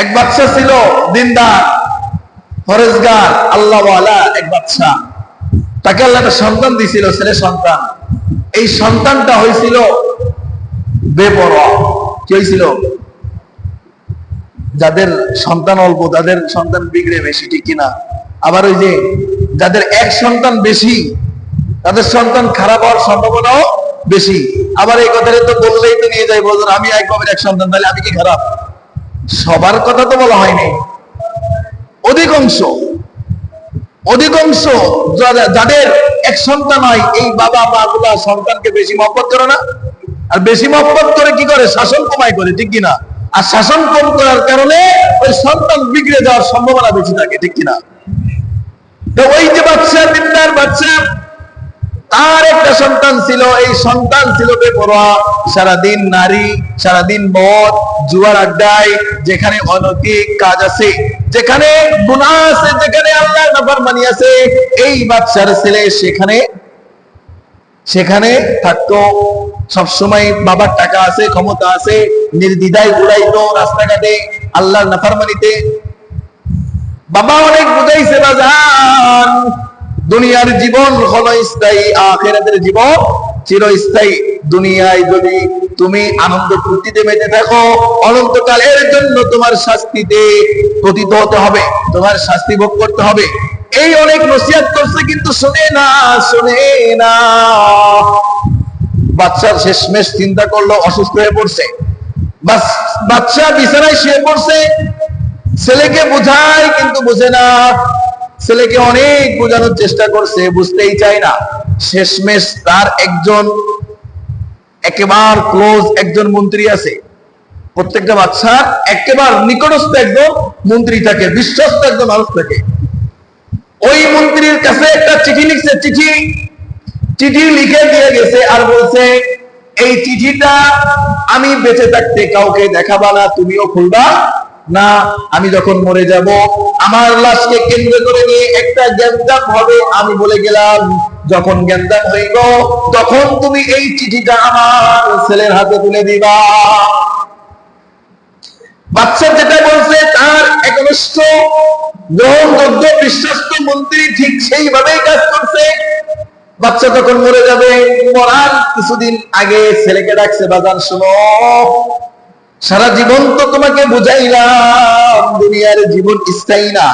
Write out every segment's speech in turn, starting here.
এক বাচ্চা ছিল দিনদার ফরেজগার আল্লাহওয়ালা এক বাচ্চা তাকে আল্লাহ একটা সন্তান দিছিল, ছেলে সন্তান। এই সন্তানটা হয়েছিল বেপরোয়া। কি হয়েছিল যাদের সন্তান অল্প, তাদের সন্তান বিগড়ে বেশি, ঠিক কিনা? আবার ওই যে যাদের এক সন্তান বেশি, তাদের সন্তান খারাপ হওয়ার সম্ভাবনাও বেশি। আবার এই কথাটা তো বললেই তো নিয়ে যাই বলুন আমি এক বাবার এক সন্তান, তাহলে আমি কি খারাপ? সবার কথা তো বলা হয়নি। অধিকাংশ অধিকাংশ যাদের এক সন্তান হয়, এই বাবা মা গুলা সন্তানকে বেশি মহব্বত করে না। আর বেশি মহব্বত করে কি করে? শাসন কমাই করে, ঠিক কিনা? আর শাসন কম করার কারণে ওই সন্তান বিগড়ে যাওয়ার সম্ভাবনা বেশি থাকে, ঠিক কিনা? ওই যে বাচ্চা সন্তান ছিল, এই সন্তান ছিল বেপরোয়া। সারাদিন নারী, সারাদিন মদ জুয়ার আড্ডায়, যেখানে অনৈতিক কাজ আছে, যেখানে গুনাহ আছে, যেখানে আল্লাহ নাফরমানি আছে, এই বাচ্চার ছেলে সেখানে সেখানে থাকতো। সবসময় বাবার টাকা আছে, ক্ষমতা আছে, নির্দ্বিধায় উড়াইতো রাস্তাঘাটে, আল্লাহর নাফরমানিতে। বাবা অনেক বুঝাইছে, বাজান দুনিয়ার জীবন ক্ষণস্থায়ী আখেরাতের জীবন চিরস্থায়ী। দুনিয়ায় যদি তুমি আনন্দ ফুর্তিতে মেতে থাকো, অনন্তকালের জন্য তোমার শাস্তিতে পতিত হতে হবে, তোমার শাস্তি ভোগ করতে হবে। এই অনেক নসিহত করছে কিন্তু শুনে না শুনে না। বাচ্চার শেষমেশ চিন্তা করল, অসুস্থ হয়ে পড়ছে। বাচ্চা বিছানায় শুয়ে পড়ছে। ছেলেকে বোঝায় কিন্তু বুঝে না। ছেলেকে অনেক বোঝানোর চেষ্টা করছে, বুঝতেই চায় না। শেষমেশ তার একজন, একেবার ক্লোজ একজন মন্ত্রী আছে। প্রত্যেকটা বাচ্চার একেবারে নিকটস্থ একজন মন্ত্রী থাকে, বিশ্বস্ত একজন মানুষ থাকে। ওই মন্ত্রীর কাছে একটা চিঠি লিখছে, চিঠি চিঠি লিখে দিয়ে গেছে আর বলছে, এই চিঠিটা আমি বেঁচে থাকতে কাউকে দেখাবা না, তুমিও খুলবা না, আমি যখন মরে যাব, আমার লাশকে কেন্দ্র করে নিয়ে একটা জ্ঞানদাম হবে, আমি বলে গেলাম, যখন জ্ঞানদাম হইব তখন তুমি এই চিঠিটা আমার ছেলের হাতে তুলে দিবা। বাচ্চা যেটা বলছে, তার একনিষ্ঠ গ্রহণযোগ্য বিশ্বস্ত মন্ত্রী ঠিক সেইভাবেই কাজ করছে। বাচ্চা তখন মরে যাবে, মরার কিছুদিন আগে ছেলেকে ডাকছে বাজার শোনো সারা জীবন তো তোমাকে বুঝাইলাম, দুনিয়ার জীবন স্থায়ী না,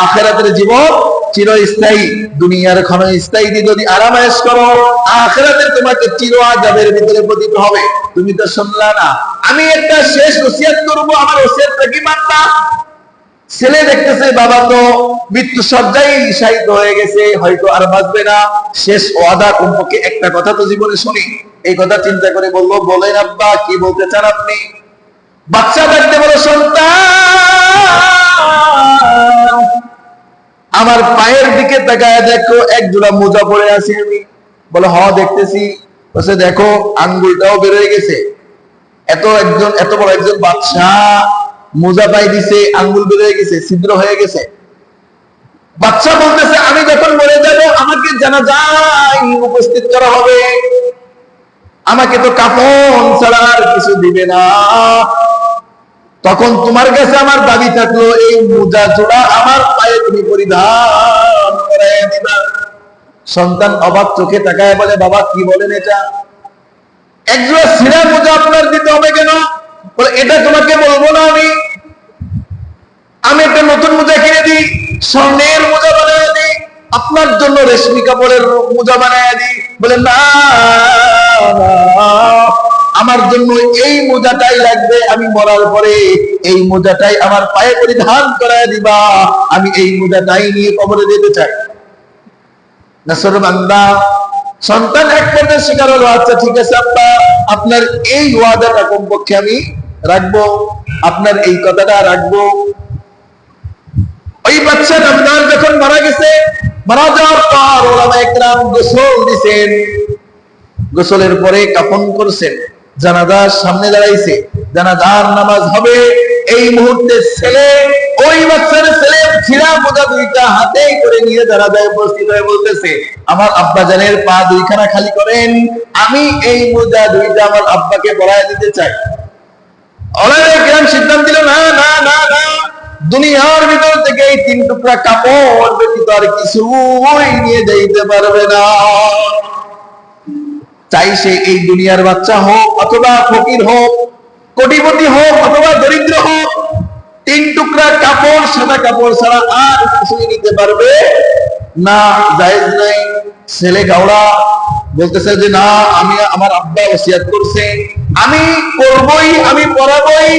আখেরাতের জীবন চিরস্থায়ী, দুনিয়ার ক্ষণ স্থায়ী যদি আরামায়েশ করো, আখেরাতে তোমাকে চির আজাবের ভিতরে পতিত হবে। তুমি তো শুনলা না, আমি একটা শেষ ওসিয়াত করব, আমার ওসিয়াতটা কি মানবা ছেলে দেখতেছে, বাবা তো মৃত্যু সজ্জায় শায়িত হয়ে গেছে, হয়তো আর বাঁচবে না। শেষ ওয়াদা কমপক্ষে একটা কথা তো জীবনে শুনি। এই কথা চিন্তা করে বলল, বলেন আব্বা, কি বলতে চান আপনি? বাচ্চা দেখতে বলে, সন্তান। আমার পায়ের দিকে তাকায় দেখো, এক জোড়া মোজা পরে আছি আমি। বলে, হ, দেখতেছি। বলছে, দেখো, আঙ্গুলটাও হয়ে গেছে। এত একজন, এত বড় একজন বাচ্চা মোজা পাই দিছে, আঙ্গুল হয়ে গেছে, ছিদ্র হয়ে গেছে। বাচ্চা বলতেছে, আমি যখন মরে যাব, আমাকে জানা যায়, উপস্থিত করা হবে। আমাকে তো কাপন ছাড়া আর কিছু দিবে না। তখন তোমার কাছে আমার দাবি থাকল এই মোজা জোড়া আমার পায়ে তুমি পরিধান করাইয়া দিবা। সন্তান অবাক চোখে তাকায় বলে বাবা কি বলেন এটা? একজোড়া সিরা মোজা আপনার দিতে হবে কেন? এটা তোমাকে বলব না আমি। আমি একটা নতুন মোজা কিনে দিই স্বর্ণের মোজা বানায় দিই আপনার জন্য রেশমি কাপড়ের মোজা বানায় দিই। বলে না, আমার জন্য এই মোজাটাই লাগবে, আমি মরার পরে এই মোজাটাই আমার পায়ে পরিধান করায় দিবা, আমি এই মোজাটাই নিয়ে কবরে যেতে চাই। সন্তান এক পর্যায়ে হলো আচ্ছা ঠিক আছে আপা আপনার এই ওয়াদাটা কমপক্ষে আমি রাখব, আপনার এই কথাটা রাখব। ওই বাচ্চা রমজান যখন মারা গেছে, মারা যাওয়ার পর ওলামা একরাম গোসল দিছেন, গোসলের পরে কাফন করছেন। জানাজার সামনে দাঁড়াইছে। জানাজার নামাজ হবে। এই মুহূর্তে ছেলে, ওই বাচ্চার ছেলে ছিলা মোজা দুইটা হাতে করে নিয়ে জানাজায় উপস্থিত হয়ে বলতেছে, আমার আব্বা জানের পা দুইখানা খালি করেন। আমি এই মোজা দুইটা আমার আব্বাকে পড়ায় দিতে চাই। ওলামা একরাম সিদ্ধান্ত দিল, না না না না। দুনিয়ার ভিতর থেকে এই তিন টুকরা কাপড় ব্যতীত আর কিছুই নিয়ে যাইতে পারবে না। চাই সে এই দুনিয়ার বাচ্চা হোক, অথবা ফকির হোক, কোটিপতি হোক, অথবা দরিদ্র হোক, তিন টুকরা কাপড়, সাদা কাপড় ছাড়া আর কিছুই নিতে পারবে না, জায়েজ নাই। ছেলে গাওড়া বলতেছে যে, না, আমি আমার আব্বা ওসিয়াত করছে, আমি করবই, আমি পড়াবই।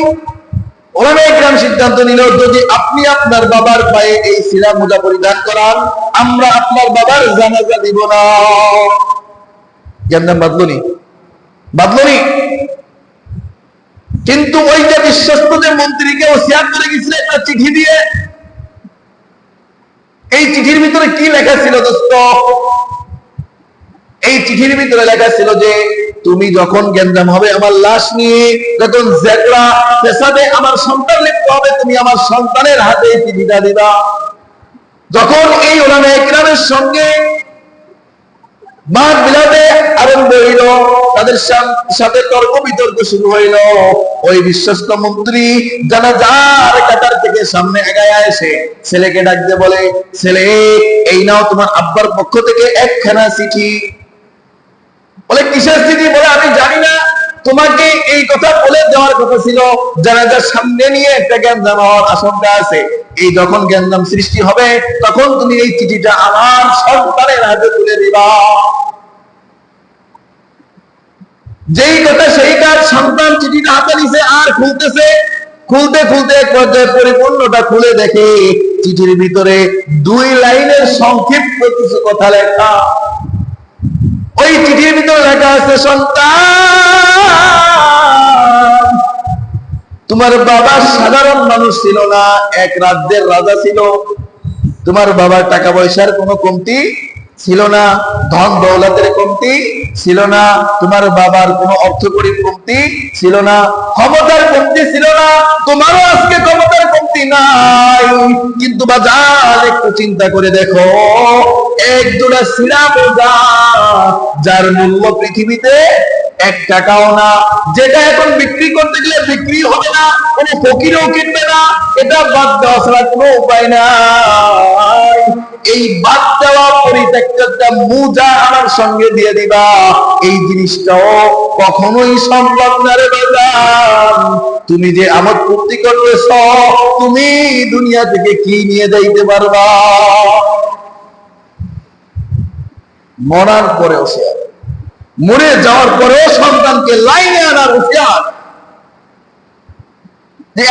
ওলামা একরাম সিদ্ধান্ত নিল, যদি আপনি আপনার বাবার পায়ে এই সিরা মোজা পরিধান করান, আমরা আপনার বাবার জানাজা দিব না। জ্ঞান বাদলনি। বাদলনি। কিন্তু ওই যে বিশ্বস্ত যে মন্ত্রীকে ওসিয়াত করে গেছিল একটা চিঠি দিয়ে, এই চিঠির ভিতরে কি লেখা ছিল দোস্ত? এই চিঠির ভিতরে লেখা ছিল যে, তুমি যখন গেঞ্জাম হবে আমার লাশ নিয়ে, যখন জেকড়া পেশাবে আমার সন্তান লিখতে হবে, তুমি আমার সন্তানের হাতে চিঠিটা দিবা। যখন এই ওলামা একরামের সঙ্গে মাঠ বিলাতে আরম্ভ হইল, তাদের সাথে তর্ক বিতর্ক শুরু হইল। ওই বিশ্বস্ত মন্ত্রী যার কাতার থেকে সামনে আসে ছেলেকে ডাকতে বলে, ছেলে, এই নাও তোমার আব্বার পক্ষ থেকে একখানা চিঠি। বলে, কিসের চিঠি? বলে, আমি জানি না। তোমাকে এই কথা বলে দেওয়ার কথা ছিল, জানাজার সামনে নিয়ে একটা জ্ঞানজাম হওয়ার আশঙ্কা আছে। এই যখন জ্ঞানজাম সৃষ্টি হবে, তখন তুমি এই চিঠিটা আমার সন্তানের হাতে তুলে দিবা। যেই কথা সেই কাজ সন্তান চিঠিটা হাতে নিছে, আর খুলতেছে, খুলতে খুলতে এক পর্যায়ে পরিপূর্ণটা খুলে দেখে চিঠির ভিতরে দুই লাইনের সংক্ষিপ্ত কিছু কথা লেখা। ওই চিঠির ভিতরে লেখা আছে, সন্তান তোমার বাবা সাধারণ মানুষ ছিল না, এক রাজ্যের রাজা ছিল। তোমার বাবার টাকা পয়সার কোনো কমতি ছিল না, ধন দৌলতের কমতি ছিল না, তোমার বাবার কোনো অর্থকরীর কমতি ছিল না, ক্ষমতার কমতি ছিল না, তোমারও আজকে ক্ষমতার কমতি নাই। কিন্তু বাজার, একটু চিন্তা করে দেখো, এক জোড়া বোঝা, যার মূল্য পৃথিবীতে এক টাকাও না। যেটা এখন বিক্রি করতে গেলে বিক্রি হবে না, কোনো ফকিরও কিনবে না। এটা বাদ দেওয়া ছাড়া কোনো উপায় নাই। এই বাদ দেওয়া পরিত্যক্ত মুজা আমার সঙ্গে দিয়ে দিবা। এই জিনিসটাও কখনোই সম্ভব না রে বাজান। তুমি যে আমার পূর্তি করতেছ, তুমি দুনিয়া থেকে কি নিয়ে যাইতে পারবা? মরার পরেও সে মরে যাওয়ার পরেও সন্তানকে লাইনে আনার হুঁশিয়ার।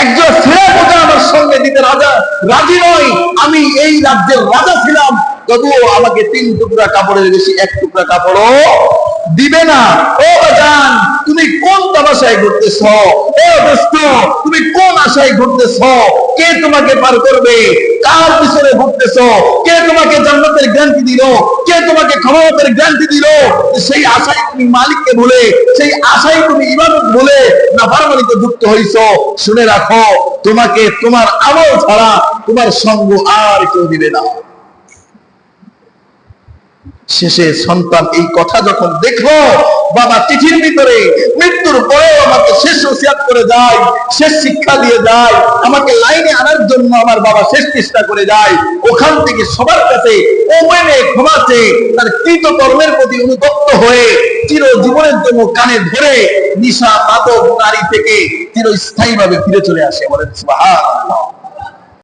একজন ছেলে বোঝা আমার সঙ্গে দিতে রাজা, রাজি নয় আমি এই রাজ্যের রাজা ছিলাম। তবুও আমাকে তিন টুকরা কাপড়ের বেশি, এক টুকরা কাপড়ও দিবে না। ও বাজান, তুমি কোন তামাশায় ঘুরতেছ? ও দোস্ত, তুমি কোন আশায় ঘুরতেছ? কে তোমাকে পার করবে? কার পিছনে ঘুরতেছ? কে তোমাকে জান্নাতের দিল? কে তোমাকে ক্ষমতার দিল? সেই আশায় তুমি মালিককে ভুলে, সেই আশায় তুমি ইবাদত ভুলে যুক্ত হইছ। শুনে রাখো, তোমাকে তোমার আমল ছাড়া তোমার সঙ্গ আর কেউ দিবে না। শেষে সন্তান এই কথা যখন দেখল, বাবা চিঠির ভিতরে মৃত্যুর পরেও আমাকে শেষ ওসিয়াত করে যায় শেষ শিক্ষা দিয়ে যায় আমাকে লাইনে আনার জন্য আমার বাবা শেষ চেষ্টা করে যায় ওখান থেকে সবার কাছে ওমেনে ক্ষমাতে তার কৃত কর্মের প্রতি অনুতপ্ত হয়ে চির জীবনের জন্য কানে ধরে নিশা মাদক নারী থেকে চিরস্থায়ী ভাবে ফিরে চলে আসে সুবহানাল্লাহ।